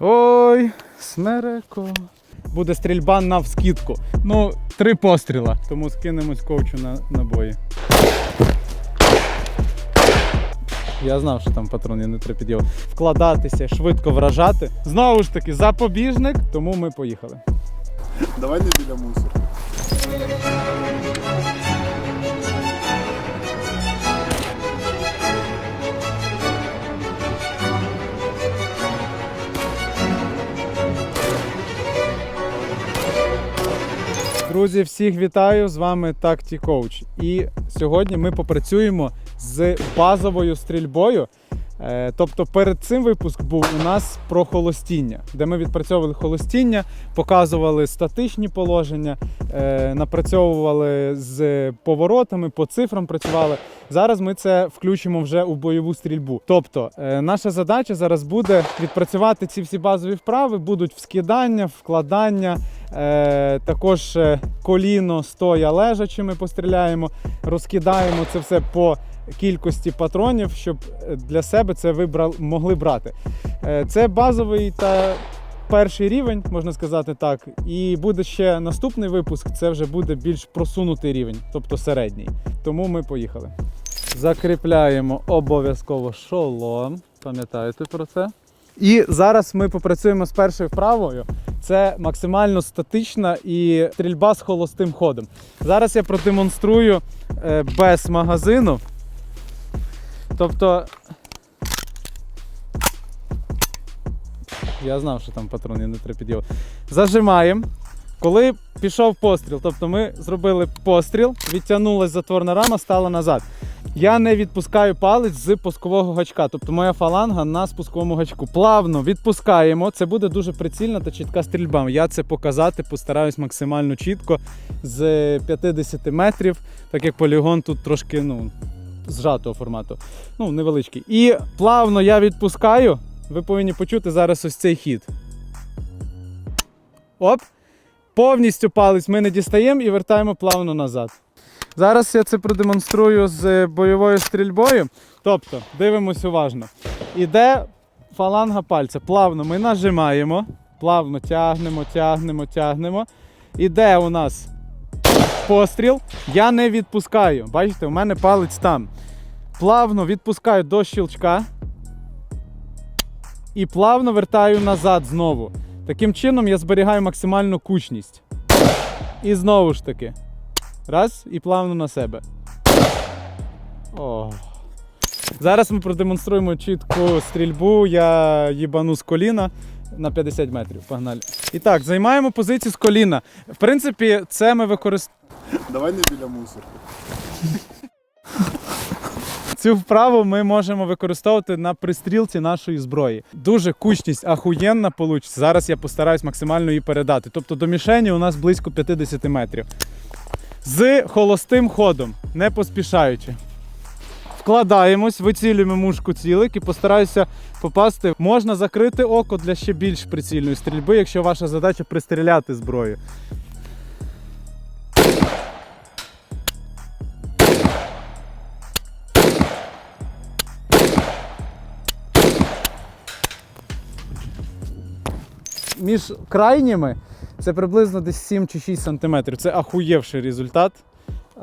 Ой, смереко. Буде стрільба на вскидку. Ну, три постріла, тому скинемось ковчу на набої. Я знав, що там патрон, я не треба підйом. Вкладатися, швидко вражати. Знову ж таки, запобіжник, тому ми поїхали. Давай не біля мусору. Друзі, всіх вітаю! З вами Такті Коуч. І сьогодні ми попрацюємо з базовою стрільбою. Е, Тобто перед цим випуск був у нас про холостіння, де ми відпрацьовували холостіння, показували статичні положення, е, напрацьовували з поворотами, по цифрам працювали. Зараз ми це включимо вже у бойову стрільбу. Тобто, е, наша задача зараз буде відпрацювати ці всі базові вправи, будуть вскидання, вкладання. Також коліно стоя лежачи ми постріляємо, розкидаємо це все по кількості патронів, щоб е, для себе це ви могли брати. Е, це базовий та перший рівень, можна сказати так. І буде ще наступний випуск, це вже буде більш просунутий рівень, тобто середній. Тому ми поїхали. Закріпляємо обов'язково шолом. Пам'ятаєте про це? І зараз ми попрацюємо з першою вправою. Це максимально статична і стрільба з холостим ходом. Зараз я продемонструю е, без магазину. Тобто. Я знав, що там патрон, я не треба підйом. Зажимаємо. Коли пішов постріл, тобто ми зробили постріл, відтягнулася затворна рама, стала назад. Я не відпускаю палець з пускового гачка, тобто моя фаланга на спусковому гачку. Плавно відпускаємо. Це буде дуже прицільна та чітка стрільба. Я це показати постараюсь максимально чітко з 50 метрів, так як полігон тут трошки ну, зжатого формату. Ну, невеличкий. І плавно я відпускаю. Ви повинні почути зараз ось цей хід. Оп! Повністю палець ми не дістаємо і вертаємо плавно назад. Зараз я це продемонструю з бойовою стрільбою. Тобто, дивимось уважно. Іде фаланга пальця. Плавно ми нажимаємо, плавно тягнемо, тягнемо, тягнемо. Іде у нас постріл. Я не відпускаю. Бачите, у мене палець там. Плавно відпускаю до щелчка. І плавно вертаю назад знову. Таким чином я зберігаю максимальну кучність. І знову ж таки. Раз і плавно на себе. О. Зараз ми продемонструємо чітку стрільбу. Я їбану з коліна на 50 метрів. Погнали. І так, займаємо позицію з коліна. В принципі, це ми використовуємо. Давай не біля мусору. Цю вправу ми можемо використовувати на пристрілці нашої зброї. Дуже кучність ахуєнна вийде. Зараз я постараюсь максимально її передати. Тобто до мішені у нас близько 50 метрів. З холостим ходом, не поспішаючи. Вкладаємось, вицілюємо мушку цілик і постараюся попасти. Можна закрити око для ще більш прицільної стрільби, якщо ваша задача пристріляти зброю. Між крайніми це приблизно десь 7 чи 6 сантиметрів. Це ахуєвший результат. Е,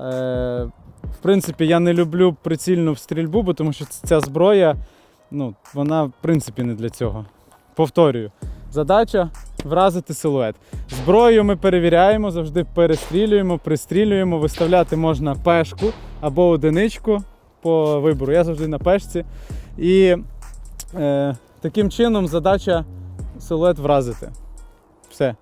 в принципі, я не люблю прицільну стрільбу, бо тому що ця зброя, ну, вона в принципі не для цього. Повторюю, задача вразити силует. Зброю ми перевіряємо, завжди перестрілюємо, пристрілюємо, виставляти можна пешку або одиничку по вибору. Я завжди на пешці. І е, таким чином задача силует вразити. Все.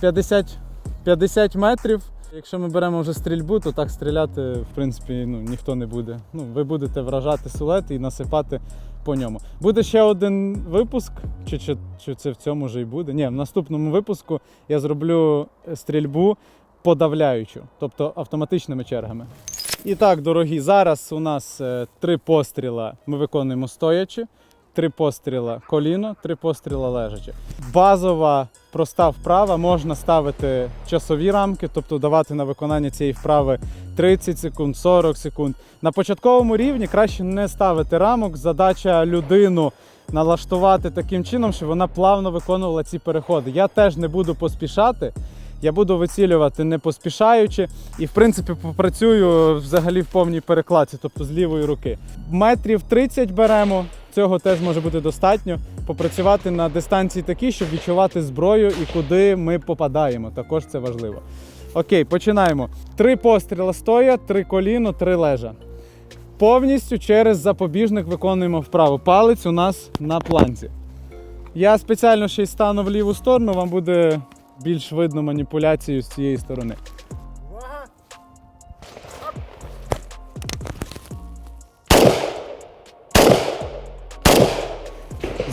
50, 50 метрів. Якщо ми беремо вже стрільбу, то так стріляти, в принципі, ну, ніхто не буде. Ну, ви будете вражати силует і насипати по ньому. Буде ще один випуск, чи, чи, чи це в цьому вже й буде. Ні, в наступному випуску я зроблю стрільбу подавляючу, тобто автоматичними чергами. І так, дорогі, зараз у нас е, три постріла ми виконуємо стоячи, три постріла коліно, три постріла лежачи. Базова проста вправа можна ставити часові рамки, тобто давати на виконання цієї вправи 30 секунд, 40 секунд. На початковому рівні краще не ставити рамок. Задача людину налаштувати таким чином, щоб вона плавно виконувала ці переходи. Я теж не буду поспішати. Я буду вицілювати не поспішаючи, і в принципі попрацюю взагалі в повній перекладці, тобто з лівої руки. Метрів 30 беремо. Цього теж може бути достатньо. Попрацювати на дистанції такі, щоб відчувати зброю і куди ми попадаємо. Також це важливо. Окей, починаємо. Три постріла стоя, три коліно, три лежа. Повністю через запобіжник виконуємо вправо. Палець у нас на планці. Я спеціально ще й стану в ліву сторону, вам буде більш видно маніпуляцію з цієї сторони.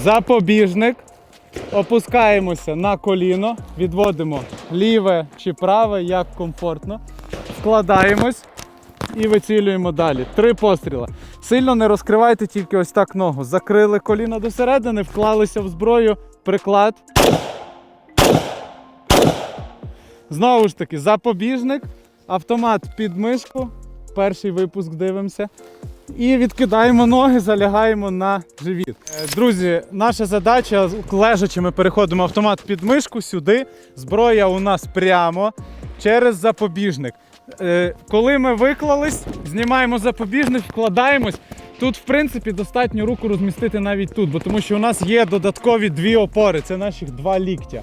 Запобіжник. Опускаємося на коліно, відводимо ліве чи праве, як комфортно. Вкладаємось і вицілюємо далі. Три постріла. Сильно не розкривайте тільки ось так ногу. Закрили коліно до середини, вклалися в зброю, приклад. Знову ж таки, запобіжник, автомат під мишку. Перший випуск дивимося. І відкидаємо ноги, залягаємо на живіт. Е, Друзі, наша задача лежачи ми переходимо автомат під мишку сюди. Зброя у нас прямо через запобіжник. Е, Коли ми виклались, знімаємо запобіжник, вкладаємось. Тут, в принципі, достатньо руку розмістити навіть тут, бо тому що у нас є додаткові дві опори, це наших два ліктя.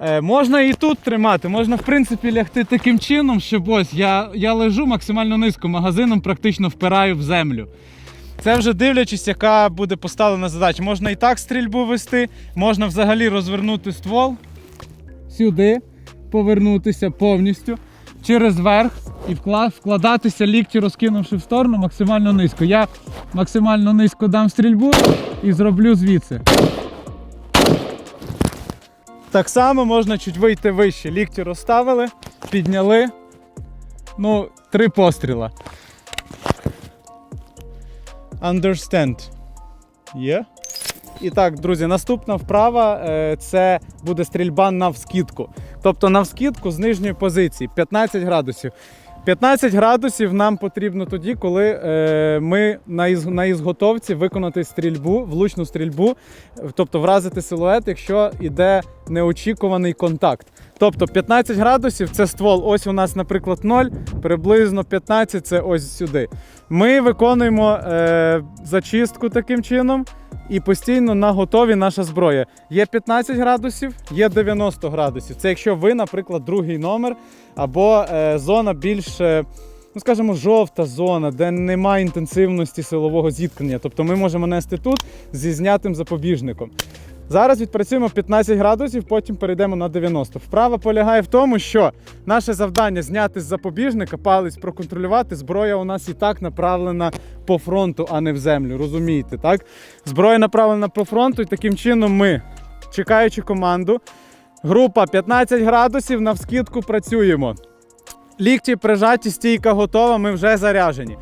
Е, можна і тут тримати, можна в принципі лягти таким чином, щоб ось я, я лежу максимально низько, магазином практично впираю в землю. Це вже дивлячись, яка буде поставлена задача. Можна і так стрільбу вести, можна взагалі розвернути ствол сюди, повернутися повністю через верх і вкладатися лікті, розкинувши в сторону максимально низько. Я максимально низько дам стрільбу і зроблю звідси. Так само можна чуть вийти вище. Лікті розставили, підняли. Ну, три постріла. Understand. Є? І так, друзі, наступна вправа е, це буде стрільба навскідку. Тобто навскідку з нижньої позиції 15 градусів. 15 градусів нам потрібно тоді, коли е, ми на, із, на ізготовці виконати стрільбу, влучну стрільбу, тобто вразити силует, якщо йде неочікуваний контакт. Тобто 15 градусів це ствол. Ось у нас, наприклад, 0, приблизно 15 це ось сюди. Ми виконуємо е, зачистку таким чином. І постійно на готові наша зброя. Є 15 градусів, є 90 градусів. Це якщо ви, наприклад, другий номер або е, зона більш, е, ну скажімо, жовта зона, де немає інтенсивності силового зіткнення. Тобто ми можемо нести тут зі знятим запобіжником. Зараз відпрацюємо 15 градусів, потім перейдемо на 90. Вправа полягає в тому, що наше завдання зняти з запобіжника, палець проконтролювати. Зброя у нас і так направлена по фронту, а не в землю. Розумієте, так? Зброя направлена по фронту, і таким чином ми, чекаючи команду, група 15 градусів, навскидку працюємо. Лікті прижаті, стійка готова, ми вже заряжені.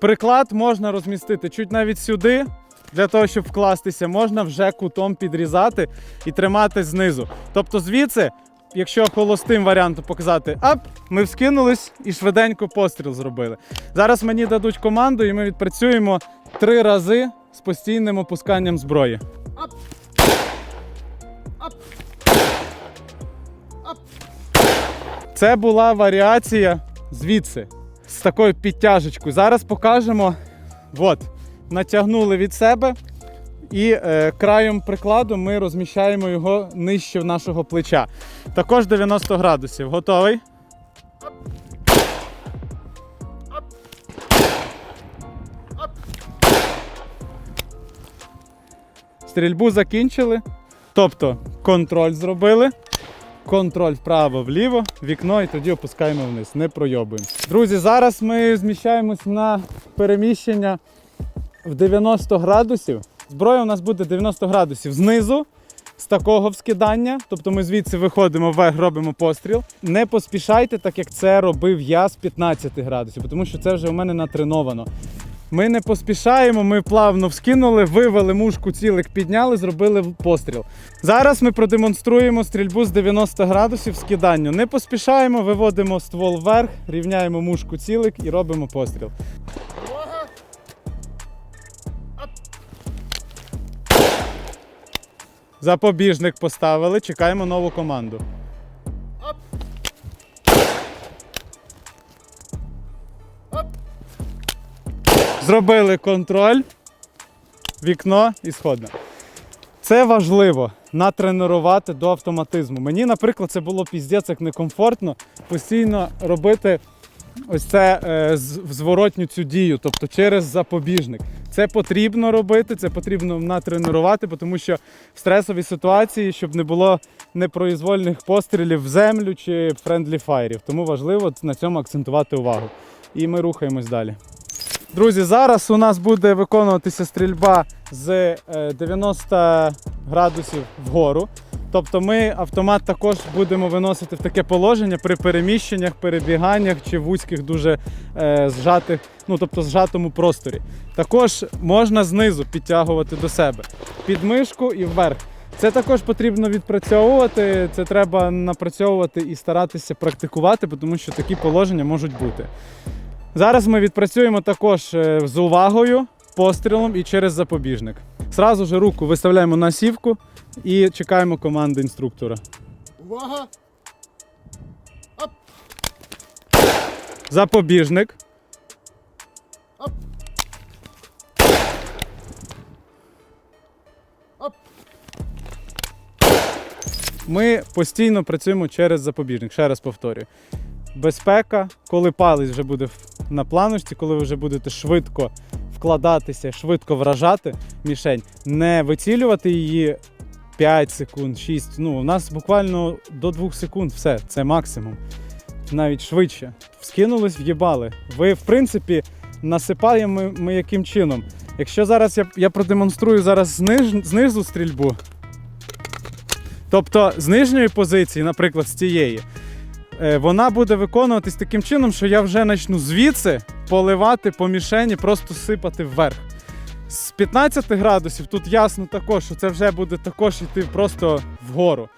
Приклад можна розмістити чуть навіть сюди. Для того, щоб вкластися, можна вже кутом підрізати і тримати знизу. Тобто звідси, якщо холостим варіантом показати ап, ми вскинулись і швиденько постріл зробили. Зараз мені дадуть команду, і ми відпрацюємо три рази з постійним опусканням зброї. Це була варіація звідси, з такою підтяжечкою. Зараз покажемо. От, натягнули від себе, і е, краєм прикладу ми розміщаємо його нижче нашого плеча. Також 90 градусів. Готовий? Стрільбу закінчили. Тобто контроль зробили. Контроль вправо-вліво, вікно і тоді опускаємо вниз, не пройобуємо. Друзі, зараз ми зміщаємось на переміщення в 90 градусів. Зброя у нас буде 90 градусів знизу, з такого вскидання. Тобто ми звідси виходимо вверх, робимо постріл. Не поспішайте, так як це робив я з 15 градусів, тому що це вже у мене натреновано. Ми не поспішаємо, ми плавно вскинули, вивели мушку, цілик підняли, зробили постріл. Зараз ми продемонструємо стрільбу з 90 градусів скиданню. Не поспішаємо, виводимо ствол вверх, рівняємо мушку цілик і робимо постріл. Запобіжник поставили, чекаємо нову команду. Оп. Зробили контроль, вікно і сходно. Це важливо натренувати до автоматизму. Мені, наприклад, це було піздець як некомфортно постійно робити ось це е, зворотню цю дію, тобто через запобіжник. Це потрібно робити, це потрібно натренувати, тому що в стресовій ситуації, щоб не було непроізвольних пострілів в землю чи френдлі файрів. Тому важливо на цьому акцентувати увагу. І ми рухаємось далі. Друзі, зараз у нас буде виконуватися стрільба з е, 90 градусів вгору. Тобто ми автомат також будемо виносити в таке положення при переміщеннях, перебіганнях чи вузьких дуже е, зжатих, ну тобто зжатому просторі. Також можна знизу підтягувати до себе під мишку і вверх. Це також потрібно відпрацьовувати. Це треба напрацьовувати і старатися практикувати, тому що такі положення можуть бути. Зараз ми відпрацюємо також е, з увагою, пострілом і через запобіжник. Зразу ж руку виставляємо на сівку і чекаємо команди інструктора. Увага! Запобіжник. Оп. Оп. Ми постійно працюємо через запобіжник. Ще раз повторюю. Безпека, коли палець вже буде на планочці, коли ви вже будете швидко вкладатися, швидко вражати мішень, не вицілювати її 5 секунд, 6. Ну, у нас буквально до 2 секунд все, це максимум. Навіть швидше. Скинулись, в'їбали. Ви, в принципі, насипаємо ми, ми яким чином. Якщо зараз я, я продемонструю зараз зниж, знизу стрільбу, Тобто з нижньої позиції, наприклад, з цієї, вона буде виконуватись таким чином, що я вже почну звідси поливати по мішені, просто сипати вверх. З 15 градусів тут ясно також, що це вже буде також йти просто вгору.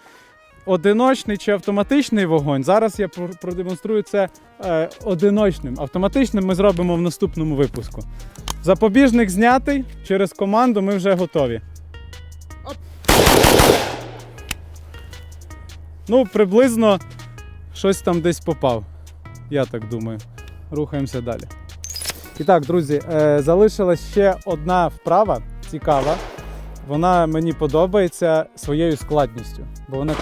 Одиночний чи автоматичний вогонь. Зараз я продемонструю це е, одиночним. Автоматичним ми зробимо в наступному випуску. Запобіжник знятий. Через команду ми вже готові. Ну, приблизно щось там десь попав. Я так думаю. Рухаємося далі. І так, друзі, е, залишилась ще одна вправа цікава. Вона мені подобається своєю складністю, бо вона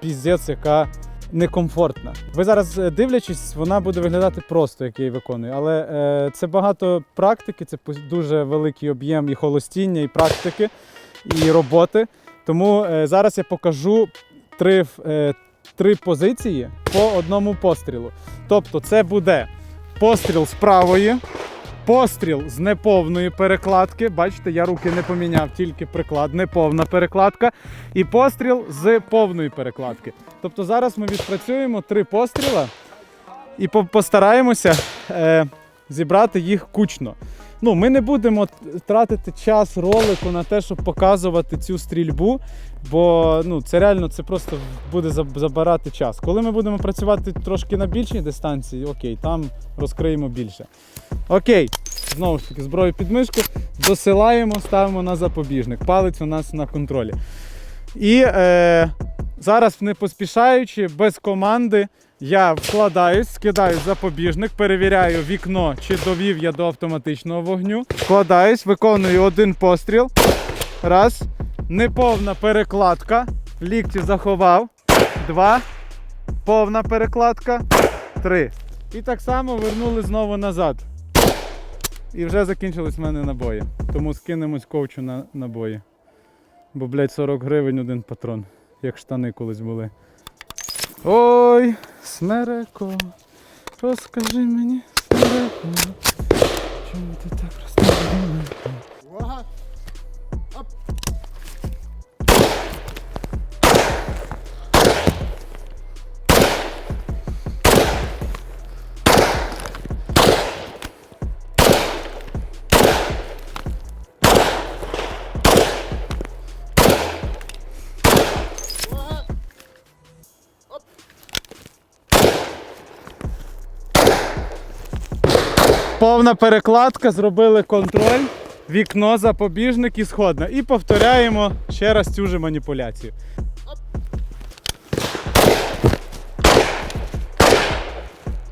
піздець, яка некомфортна. Ви зараз е, дивлячись, вона буде виглядати просто, як я її виконую. Але е, це багато практики, це дуже великий об'єм і холостіння, і практики, і роботи. Тому е, зараз я покажу три, е, три позиції по одному пострілу. Тобто, це буде постріл з правої, постріл з неповної перекладки. Бачите, я руки не поміняв, тільки приклад, неповна перекладка. І постріл з повної перекладки. Тобто зараз ми відпрацюємо три постріла і постараємося е, зібрати їх кучно. Ну, ми не будемо тратити час ролику на те, щоб показувати цю стрільбу, бо ну, це реально це просто буде забирати час. Коли ми будемо працювати трошки на більшій дистанції, окей, там розкриємо більше. Окей, знову ж таки, зброю під мишку, досилаємо, ставимо на запобіжник. Палець у нас на контролі. І е, зараз, не поспішаючи, без команди, я вкладаюсь, скидаю запобіжник, перевіряю вікно, чи довів я до автоматичного вогню. Вкладаюсь, виконую один постріл. Раз. Неповна перекладка. Лікті заховав. Два. Повна перекладка. Три. І так само вернули знову назад. І вже закінчились в мене набої. Тому скинемось коучу на набої. Бо, блядь, 40 гривень один патрон, як штани колись були. Ой, смереко, розкажи мені, смереко, чому ти так розказуєш? Повна перекладка, зробили контроль. вікно, запобіжник і сходна. І повторяємо ще раз цю же маніпуляцію.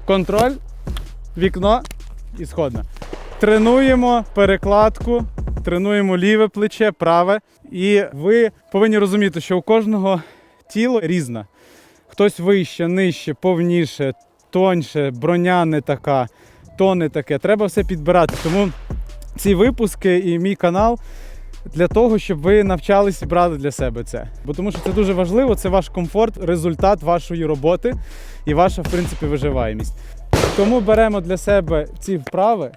Контроль, вікно і сходна. Тренуємо перекладку, тренуємо ліве плече, праве. І ви повинні розуміти, що у кожного тіло різне. Хтось вище, нижче, повніше, тоньше, броня не така, то не таке. Треба все підбирати. Тому ці випуски і мій канал для того, щоб ви навчались і брали для себе це. Бо тому що це дуже важливо, це ваш комфорт, результат вашої роботи і ваша, в принципі, виживаємість. Тому беремо для себе ці вправи,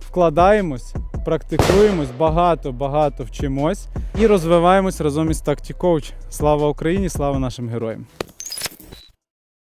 вкладаємось, практикуємось, багато-багато вчимось і розвиваємось разом із Coach. Слава Україні, слава нашим героям!